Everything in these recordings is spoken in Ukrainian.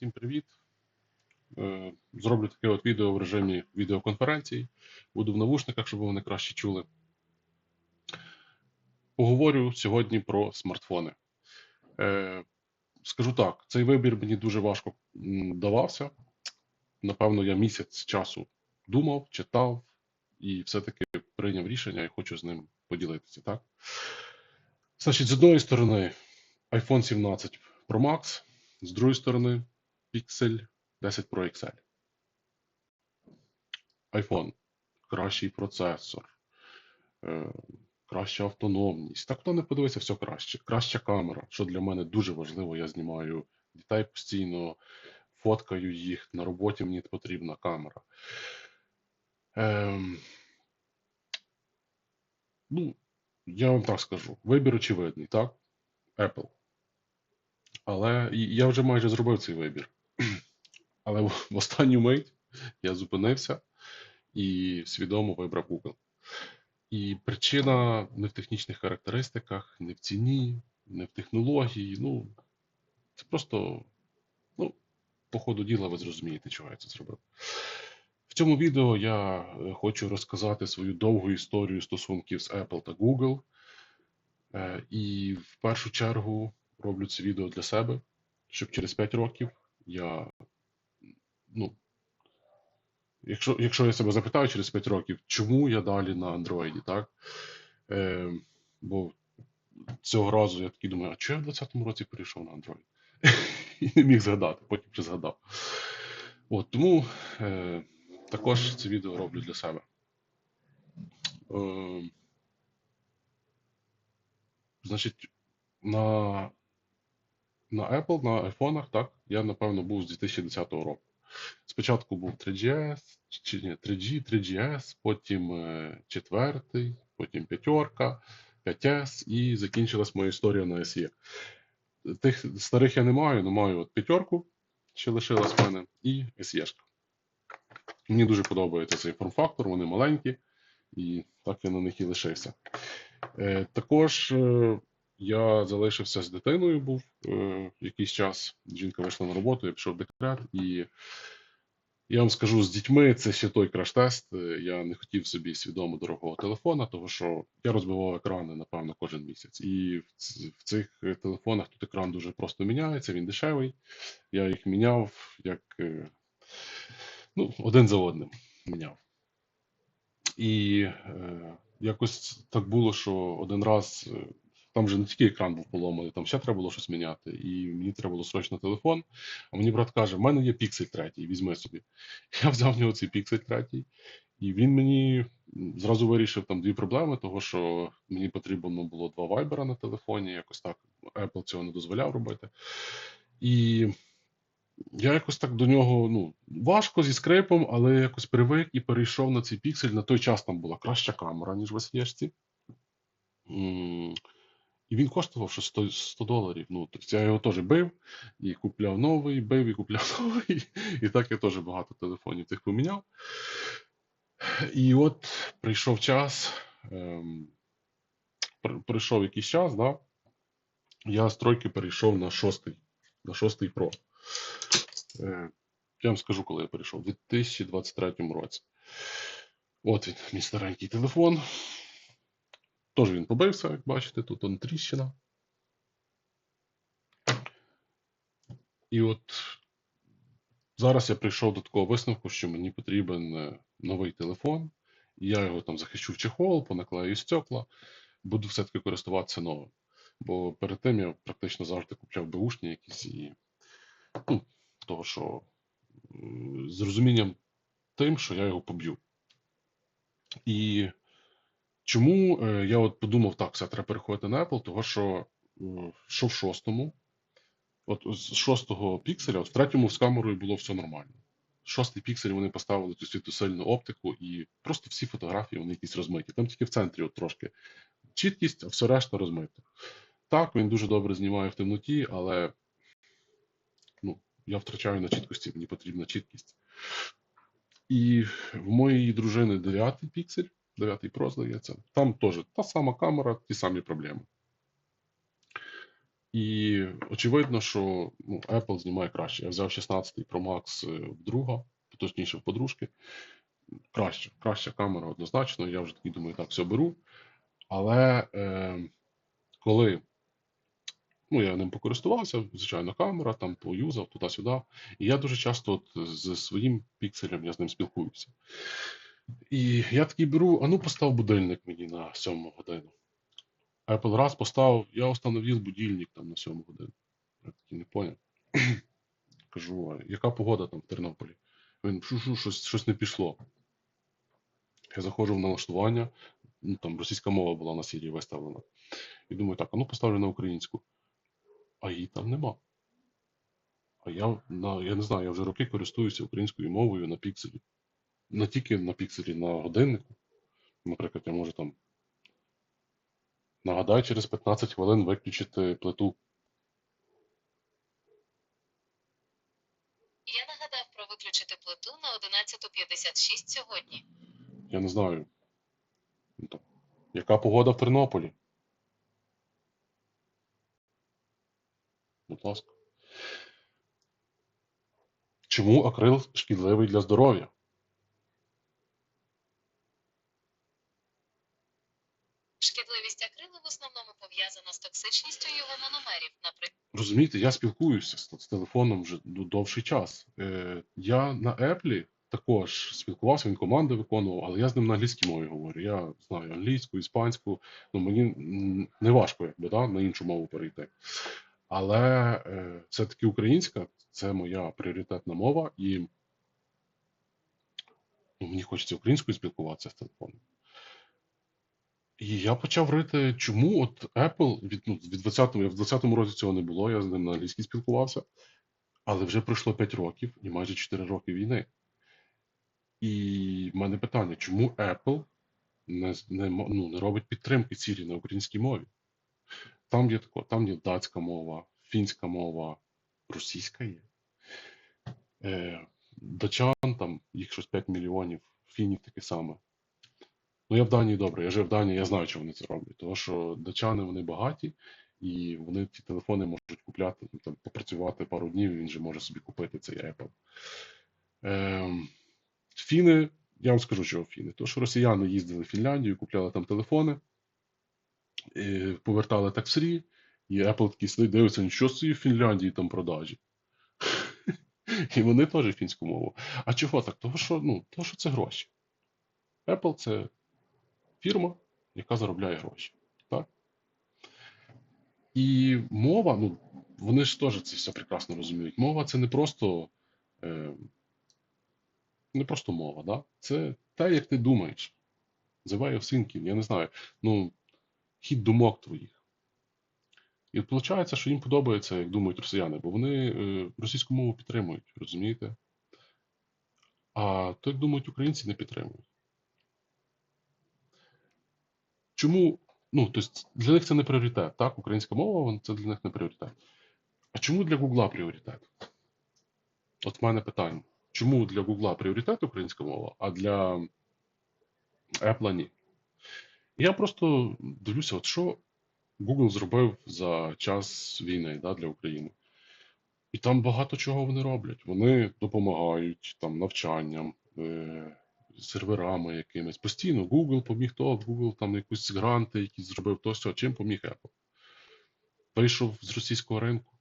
Всім привіт. Е, Зроблю таке от відео в режимі відеоконференції. Буду в навушниках, щоб мене краще чули. Поговорю сьогодні про смартфони. Е, Скажу так, цей вибір мені дуже важко давався. Напевно, я місяць часу думав, читав і все-таки прийняв рішення і хочу з ним поділитися. Так? Значить, з одної сторони, iPhone 17 Pro Max, з другої сторони, Pixel 10 Pro XL. iPhone кращий процесор, е, краща автономність. Так хто не подивиться, все краще. Краща камера, що для мене дуже важливо. Я знімаю дітей постійно, фоткаю їх. На роботі мені потрібна камера. Ем, ну, я вам так скажу. Вибір очевидний, так? Apple. Але я вже майже зробив цей вибір. Але в останню мить я зупинився і свідомо вибрав Google. І причина не в технічних характеристиках, не в ціні, не в технології. Ну, це просто, ну, по ходу діла ви зрозумієте, чого я це зробив. В цьому відео я е, хочу розказати свою довгу історію стосунків з Apple та Google. Е, І в першу чергу роблю це відео для себе, щоб через 5 років я. Ну, якщо, якщо я себе запитаю через 5 років, чому я далі на Android, так? Е, бо цього разу я такий думаю, а чого я в 20-му році перейшов на Android? І не міг згадати, потім вже згадав. От, тому е, також це відео роблю для себе. Е, значить, на, на Apple, на айфонах, так, я, напевно, був з 2010 року. Спочатку був 3GS, чи ні, 3G, 3GS, потім е, четвертий, потім п'ятерка, 5S і закінчилась моя історія на SE. Тих старих я не маю, але маю от п'ятерку, ще лишилась в мене, і SE. Мені дуже подобається цей форм-фактор, вони маленькі, і так я на них і лишився. Е, також е, я залишився з дитиною, був е, якийсь час. Жінка вийшла на роботу, я пішов в декрет, і я вам скажу, з дітьми це ще той краш-тест. Е, Я не хотів собі свідомо дорогого телефона, тому що я розбивав екрани, напевно, кожен місяць. І в, цих телефонах тут екран дуже просто міняється, він дешевий. Я їх міняв як е, ну, один за одним міняв. І е, якось так було, що один раз е, там вже не тільки екран був поломаний, там ще треба було щось міняти. І мені треба було срочно телефон. А мені брат каже: в мене є Pixel 3, візьми собі. Я взяв в нього цей Pixel 3, і він мені зразу вирішив там дві проблеми, того що мені потрібно було два вайбера на телефоні, якось так Apple цього не дозволяв робити. І я якось так до нього, ну, важко зі скрипом, але якось привик і перейшов на цей піксель. На той час там була краща камера, ніж в SE. І він коштував що 100, 100 доларів. Ну, тобто я його теж бив і купляв новий, бив і купляв новий. І так я теж багато телефонів тих поміняв. І от прийшов час, ем, прийшов якийсь час, да, я з тройки перейшов на шостий, на шостий Pro. Е, Я вам скажу, коли я перейшов, у 2023 році. От він, мій старенький телефон. Тож він побився, як бачите, тут он тріщина. І от зараз я прийшов до такого висновку, що мені потрібен е, новий телефон. Я його там захищу в чехол, понаклею стекла, буду все-таки користуватися новим. Бо перед тим я практично завжди купляв беушні якісь і ну, того, що з розумінням тим, що я його поб'ю. І чому е, я от подумав, так, все, треба переходити на Apple, того що, що в шостому, от з шостого пікселя, от в третьому з камерою було все нормально. Шостий піксель вони поставили цю світосильну оптику, і просто всі фотографії вони якісь розмиті. Там тільки в центрі от трошки чіткість, а все решта розмито. Так, він дуже добре знімає в темноті, але ну, я втрачаю на чіткості, мені потрібна чіткість. І в моєї дружини 9 піксель, 9 Pro, здається, там теж та сама камера, ті самі проблеми. І очевидно, що ну, Apple знімає краще. Я взяв 16 Pro Max е, в друга, точніше в подружки. Краще, краща камера однозначно. Я вже такий думаю, так, все беру. Але е, коли ну, я ним покористувався, звичайно, камера, там поюзав туди-сюди. І я дуже часто от, з своїм пікселем я з ним спілкуюся. І я такий беру, а ну постав будильник мені на 7 годину. Apple раз поставив, я установив будильник там на 7 годину. Я такий не поняв. Кажу, а яка погода там в Тернополі? Він шу-шу, щось, щось не пішло. Я заходжу в налаштування, ну там російська мова була на сірі виставлена. І думаю, так, а ну поставлю на українську. А її там нема. А я, на, я не знаю, я вже роки користуюся українською мовою на пікселі. Не тільки на пікселі, на годиннику. Наприклад, я можу там. Нагадай, через 15 хвилин виключити плиту. Я нагадав про виключити плиту на 11.56 сьогодні. Я не знаю. ну, Яка погода в Тернополі? Будь ласка. Чому акрил шкідливий для здоров'я? Шкідливість акрилу в основному пов'язана з токсичністю його мономерів, наприклад. Розумієте, я спілкуюся з, з телефоном вже довший час. Е, я на Apple також спілкувався, він команди виконував, але я з ним на англійській мові говорю. Я знаю англійську, іспанську. Ну мені не важко, якби да, на іншу мову перейти. Але е, все-таки українська це моя пріоритетна мова, і ну, мені хочеться українською спілкуватися з телефоном. І я почав рити, чому от Apple від, ну, від 20-го, в 20-му році цього не було, я з ним на англійській спілкувався, але вже пройшло 5 років і майже 4 роки війни. І в мене питання, чому Apple не, не, ну, не робить підтримки цілі на українській мові? Там є там є датська мова, фінська мова, російська є. Е, датчан, там їх щось 5 мільйонів, фінів таке саме. Ну, я в Данії добре, я жив в Данії, я знаю, чому вони це роблять. Тому що датчани вони багаті, і вони ці телефони можуть купляти, ну, там, попрацювати пару днів, і він же може собі купити цей Apple. Ем, фіни, я вам скажу, чого фіни. Тому що росіяни їздили в Фінляндію, купляли там телефони, і повертали так фрі, і Apple такий сидить, дивиться, нічого собі в Фінляндії там продажі. І вони теж фінську мову. А чого так? Тому що, ну, тому що це гроші. Apple це фірма, яка заробляє гроші. Так? І мова, ну, вони ж теж це все прекрасно розуміють. Мова це не просто, е, не просто мова, да? це те, як ти думаєш. The way я не знаю. Ну, хід думок твоїх. І от виходить, що їм подобається, як думають росіяни, бо вони е, російську мову підтримують, розумієте? А то, як думають українці, не підтримують. Чому? Ну, тобто для них це не пріоритет, так? Українська мова це для них не пріоритет. А чому для Гугла пріоритет? От в мене питання. Чому для Гугла пріоритет українська мова, а для Apple ні? Я просто дивлюся, от що Google зробив за час війни да, для України. І там багато чого вони роблять. Вони допомагають там навчанням, е, серверами якимись. Постійно Google поміг то, Google там якісь гранти, якісь зробив то, все. Чим поміг Apple? Вийшов з російського ринку.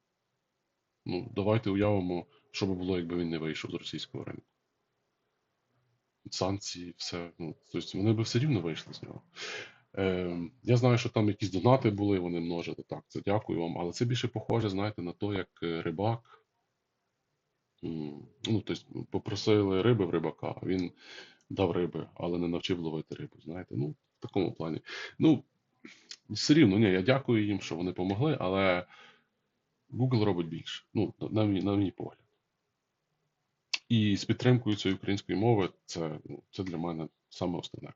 Ну, давайте уявимо, що би було, якби він не вийшов з російського ринку. Санкції, все. Ну, тобто вони би все рівно вийшли з нього. Е, я знаю, що там якісь донати були, вони множили. Так, це дякую вам. Але це більше похоже, знаєте, на те, як е, рибак. Ну, тобто, попросили риби в рибака, він дав риби, але не навчив ловити рибу. Знаєте, ну, в такому плані. Ну, все рівно, ні, я дякую їм, що вони допомогли, але Google робить більше. Ну, на, мій, на мій погляд. І з підтримкою цієї української мови це, ну, це для мене саме основне.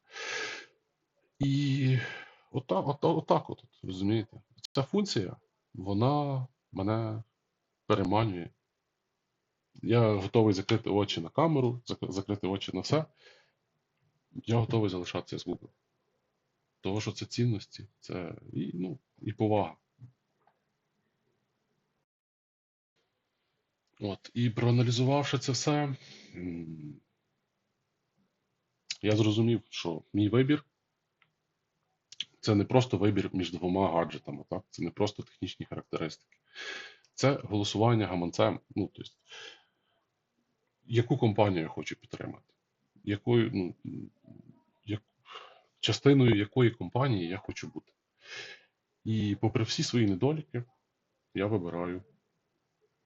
І отак, от, отак от, розумієте? Ця функція, вона мене переманює. Я готовий закрити очі на камеру, закрити очі на все. Я готовий залишатися з Google. Тому що це цінності, це і, ну, і повага. От, і проаналізувавши це все, я зрозумів, що мій вибір це не просто вибір між двома гаджетами, так? Це не просто технічні характеристики. Це голосування гаманцем. Ну, тобто, яку компанію я хочу підтримати, якою, ну, як, частиною якої компанії я хочу бути. І попри всі свої недоліки, я вибираю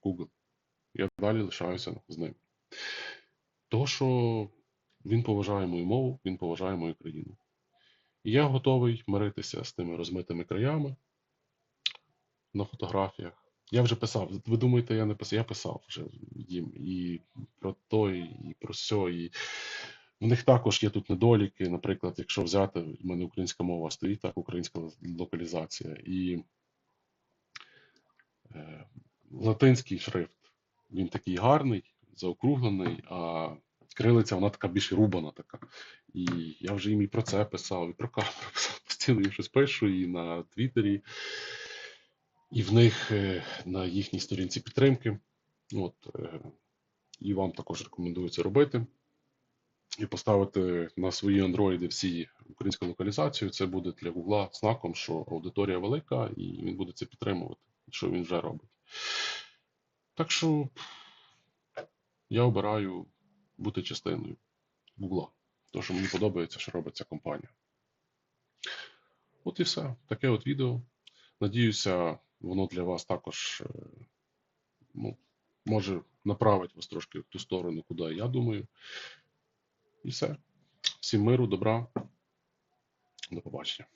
Google. Я далі лишаюся з ним. Того, що він поважає мою мову, він поважає мою країну. І я готовий миритися з тими розмитими краями на фотографіях. Я вже писав. Ви думаєте, я не писав? Я писав вже їм і про то, і про сьо. І в них також є тут недоліки. Наприклад, якщо взяти, в мене українська мова стоїть, так, українська локалізація. І е, латинський шрифт, він такий гарний, заокруглений, а крилиця вона така більш рубана така. І я вже їм і про це писав, і про камеру писав. Постійно їм щось пишу, і на Твіттері, і в них е, на їхній сторінці підтримки. От, е, і вам також рекомендую це робити. І поставити на свої андроїди всі українську локалізацію. Це буде для Гугла знаком, що аудиторія велика, і він буде це підтримувати, що він вже робить. Так що я обираю бути частиною Гугла. Тому що мені подобається, що робить ця компанія. От і все. Таке от відео. Надіюся, воно для вас також е, ну, може направить вас трошки в ту сторону, куди я думаю. І все. Всім миру, добра. До побачення.